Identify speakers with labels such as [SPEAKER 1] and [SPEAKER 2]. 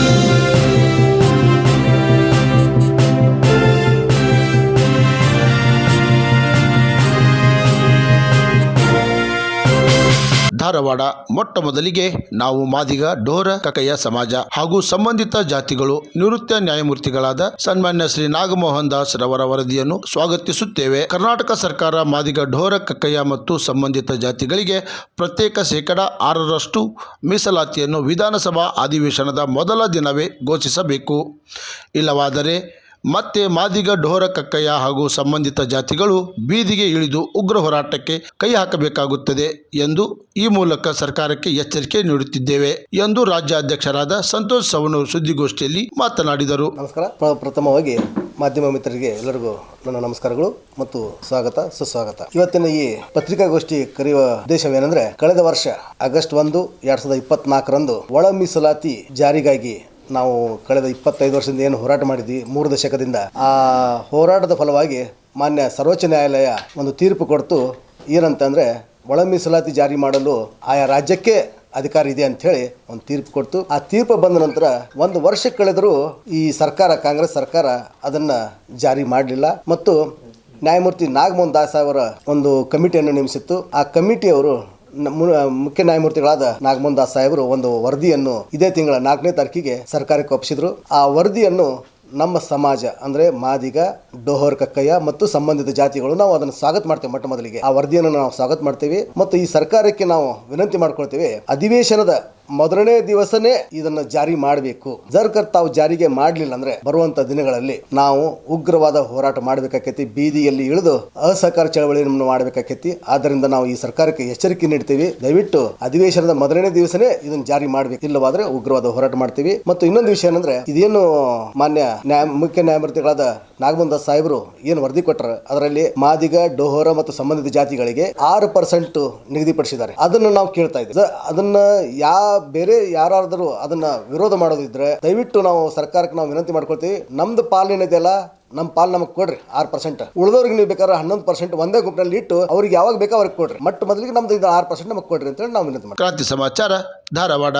[SPEAKER 1] Thank you. Dharwad ಮೊಟ್ಟ ಮೊದಲಿಗೆ ನಾವು ಮಾದಿಗ ಡೋರ ಕಕಯ್ಯ ಸಮಾಜ ಹಾಗೂ ಸಂಬಂಧಿತ ಜಾತಿಗಳು ನಿವೃತ್ತ ನ್ಯಾಯಮೂರ್ತಿಗಳಾದ ಸನ್ಮಾನ್ಯ ಶ್ರೀ ನಾಗಮೋಹನ್ ದಾಸ್ ರವರ ವರದಿಯನ್ನು ಸ್ವಾಗತಿಸುತ್ತೇವೆ. ಕರ್ನಾಟಕ ಸರ್ಕಾರ ಮಾದಿಗ ಢೋರ ಕಕ್ಕಯ್ಯ ಮತ್ತು ಸಂಬಂಧಿತ ಜಾತಿಗಳಿಗೆ ಪ್ರತ್ಯೇಕ ಶೇಕಡ ಆರರಷ್ಟು ಮೀಸಲಾತಿಯನ್ನು ವಿಧಾನಸಭಾ ಅಧಿವೇಶನದ ಮೊದಲ ದಿನವೇ ಘೋಷಿಸಬೇಕು. ಇಲ್ಲವಾದರೆ ಮತ್ತೆ ಮಾದಿಗ ಢೋರ ಕಕ್ಕಯ್ಯ ಹಾಗೂ ಸಂಬಂಧಿತ ಜಾತಿಗಳು ಬೀದಿಗೆ ಇಳಿದು ಉಗ್ರ ಹೋರಾಟಕ್ಕೆ ಕೈ ಹಾಕಬೇಕಾಗುತ್ತದೆ ಎಂದು ಈ ಮೂಲಕ ಸರ್ಕಾರಕ್ಕೆ ಎಚ್ಚರಿಕೆ ನೀಡುತ್ತಿದ್ದೇವೆ ಎಂದು ರಾಜ್ಯಾಧ್ಯಕ್ಷರಾದ ಸಂತೋಷ್ ಸವಣೂರು ಸುದ್ದಿಗೋಷ್ಠಿಯಲ್ಲಿ ಮಾತನಾಡಿದರು.
[SPEAKER 2] ನಮಸ್ಕಾರ. ಪ್ರ- ಪ್ರಥಮವಾಗಿ ಮಾಧ್ಯಮ ಮಿತ್ರರಿಗೆ ಎಲ್ಲರಿಗೂ ನನ್ನ ನಮಸ್ಕಾರಗಳು ಮತ್ತು ಸ್ವಾಗತ, ಸುಸ್ವಾಗತ. ಇವತ್ತಿನ ಈ ಪತ್ರಿಕಾಗೋಷ್ಠಿ ಕರೆಯುವ ಉದ್ದೇಶವೇನೆಂದ್ರೆ ಕಳೆದ ವರ್ಷ ಆಗಸ್ಟ್ ಒಂದು, ಎರಡ್ ಸಾವಿರದ ಇಪ್ಪತ್ನಾಲ್ಕರಂದು ಒಳ ಮೀಸಲಾತಿ ಜಾರಿಗಾಗಿ ನಾವು ಕಳೆದ ಇಪ್ಪತ್ತೈದು ವರ್ಷದಿಂದ ಏನು ಹೋರಾಟ ಮಾಡಿದ್ವಿ, ಮೂರು ದಶಕದಿಂದ, ಆ ಹೋರಾಟದ ಫಲವಾಗಿ ಮಾನ್ಯ ಸರ್ವೋಚ್ಚ ನ್ಯಾಯಾಲಯ ಒಂದು ತೀರ್ಪು ಕೊಡ್ತು. ಏನಂತಂದರೆ, ಒಳ ಮೀಸಲಾತಿ ಜಾರಿ ಮಾಡಲು ಆಯಾ ರಾಜ್ಯಕ್ಕೆ ಅಧಿಕಾರ ಇದೆ ಅಂತ ಹೇಳಿ ಒಂದು ತೀರ್ಪು ಕೊಡ್ತು. ಆ ತೀರ್ಪು ಬಂದ ನಂತರ ಒಂದು ವರ್ಷ ಕಳೆದರೂ ಈ ಸರ್ಕಾರ, ಕಾಂಗ್ರೆಸ್ ಸರ್ಕಾರ ಅದನ್ನು ಜಾರಿ ಮಾಡಲಿಲ್ಲ. ಮತ್ತು ನ್ಯಾಯಮೂರ್ತಿ ನಾಗಮೋಹನ್ ದಾಸ್ ಅವರ ಒಂದು ಕಮಿಟಿಯನ್ನು ನೇಮಿಸಿತ್ತು. ಆ ಕಮಿಟಿಯವರು ಮುಖ್ಯ ನ್ಯಾಯಮೂರ್ತಿಗಳಾದ ನಾಗಮೋಹನ್ ಸಾಹೇಬರು ಒಂದು ವರದಿಯನ್ನು ಇದೇ ತಿಂಗಳ ನಾಲ್ಕನೇ ತಾರೀಕಿಗೆ ಸರ್ಕಾರಕ್ಕೆ ಒಪ್ಪಿಸಿದ್ರು. ಆ ವರದಿಯನ್ನು ನಮ್ಮ ಸಮಾಜ, ಅಂದ್ರೆ ಮಾದಿಗ, ಡೋಹರ್ ಕಕ್ಕಯ್ಯ ಮತ್ತು ಸಂಬಂಧಿತ ಜಾತಿಗಳು ನಾವು ಅದನ್ನು ಸ್ವಾಗತ ಮಾಡ್ತೇವೆ ಮೊಟ್ಟ ಮೊದಲಿಗೆ. ಆ ವರದಿಯನ್ನು ನಾವು ಸ್ವಾಗತ ಮಾಡ್ತೇವೆ ಮತ್ತು ಈ ಸರ್ಕಾರಕ್ಕೆ ನಾವು ವಿನಂತಿ ಮಾಡ್ಕೊಳ್ತೇವೆ. ಅಧಿವೇಶನದ ಮೊದಲನೇ ದಿವಸನೇ ಇದನ್ನು ಜಾರಿ ಮಾಡಬೇಕು. ಜರ್ಕರ್ ತಾವು ಜಾರಿಗೆ ಮಾಡಲಿಲ್ಲ ಅಂದ್ರೆ ಬರುವಂತ ದಿನಗಳಲ್ಲಿ ನಾವು ಉಗ್ರವಾದ ಹೋರಾಟ ಮಾಡಬೇಕಾಕೈತಿ, ಬೀದಿಯಲ್ಲಿ ಇಳಿದು ಅಸಹಕಾರ ಚಳವಳಿಯನ್ನು ಮಾಡಬೇಕಾಕೈತಿ. ಆದ್ದರಿಂದ ನಾವು ಈ ಸರ್ಕಾರಕ್ಕೆ ಎಚ್ಚರಿಕೆ ನೀಡ್ತೀವಿ. ದಯವಿಟ್ಟು ಅಧಿವೇಶನದ ಮೊದಲನೇ ದಿವಸನೇ ಇದನ್ನು ಜಾರಿ ಮಾಡಬೇಕು. ಇಲ್ಲವಾದ್ರೆ ಉಗ್ರವಾದ ಹೋರಾಟ ಮಾಡ್ತೀವಿ. ಮತ್ತು ಇನ್ನೊಂದು ವಿಷಯ ಏನಂದ್ರೆ, ಇದೇನು ಮಾನ್ಯ ನ್ಯಾಯ, ಮುಖ್ಯ ನ್ಯಾಯಮೂರ್ತಿಗಳಾದ ನಾಗಮಂದ ಸಾಹೇಬರು ಏನು ವರದಿ ಕೊಟ್ಟರು, ಅದರಲ್ಲಿ ಮಾದಿಗ, ಡೋಹರ ಮತ್ತು ಸಂಬಂಧಿತ ಜಾತಿಗಳಿಗೆ ಆರು ಪರ್ಸೆಂಟ್ ನಿಗದಿಪಡಿಸಿದ್ದಾರೆ. ಅದನ್ನು ನಾವು ಕೇಳ್ತಾ ಇದ್ದೀವಿ. ಅದನ್ನ ಯಾ ಬೇರೆ ಯಾರಾದರೂ ಅದನ್ನ ವಿರೋಧ ಮಾಡೋದಿದ್ರೆ ದಯವಿಟ್ಟು ನಾವು ಸರ್ಕಾರಕ್ಕೆ ನಾವು ವಿನಂತಿ ಮಾಡ್ಕೊಳ್ತೀವಿ. ನಮ್ದು ಪಾಲು ಏನಿದೆಯಲ್ಲ ನಮ್ಮ ಪಾಲ್ ನಮಗೆ ಕೊಡ್ರಿ ಆರು ಪರ್ಸೆಂಟ್. ಉಳಿದವ್ರಿಗೆ ನೀವು ಬೇಕಾದ್ರೆ ಹನ್ನೊಂದು ಪರ್ಸೆಂಟ್ ಒಂದೇ ಗುಂಪಿನಲ್ಲಿ ಇಟ್ಟು ಅವ್ರಿಗೆ ಯಾವಾಗ ಬೇಕೋ ಅವ್ರಿಗೆ ಕೊಡ್ರಿ. ಮಟ್ಟ ಮೊದಲಿಗೆ ನಮ್ದು ಇದು ಆರು ಪರ್ಸೆಂಟ್ ನಮಗೆ ಕೊಡ್ರಿ ಅಂತೇಳಿ ನಾವು ವಿನಂತಿ ಮಾಡ್ತೀವಿ.
[SPEAKER 1] ಕ್ರಾಂತಿ ಸಮಾಚಾರ, ಧಾರವಾಡ.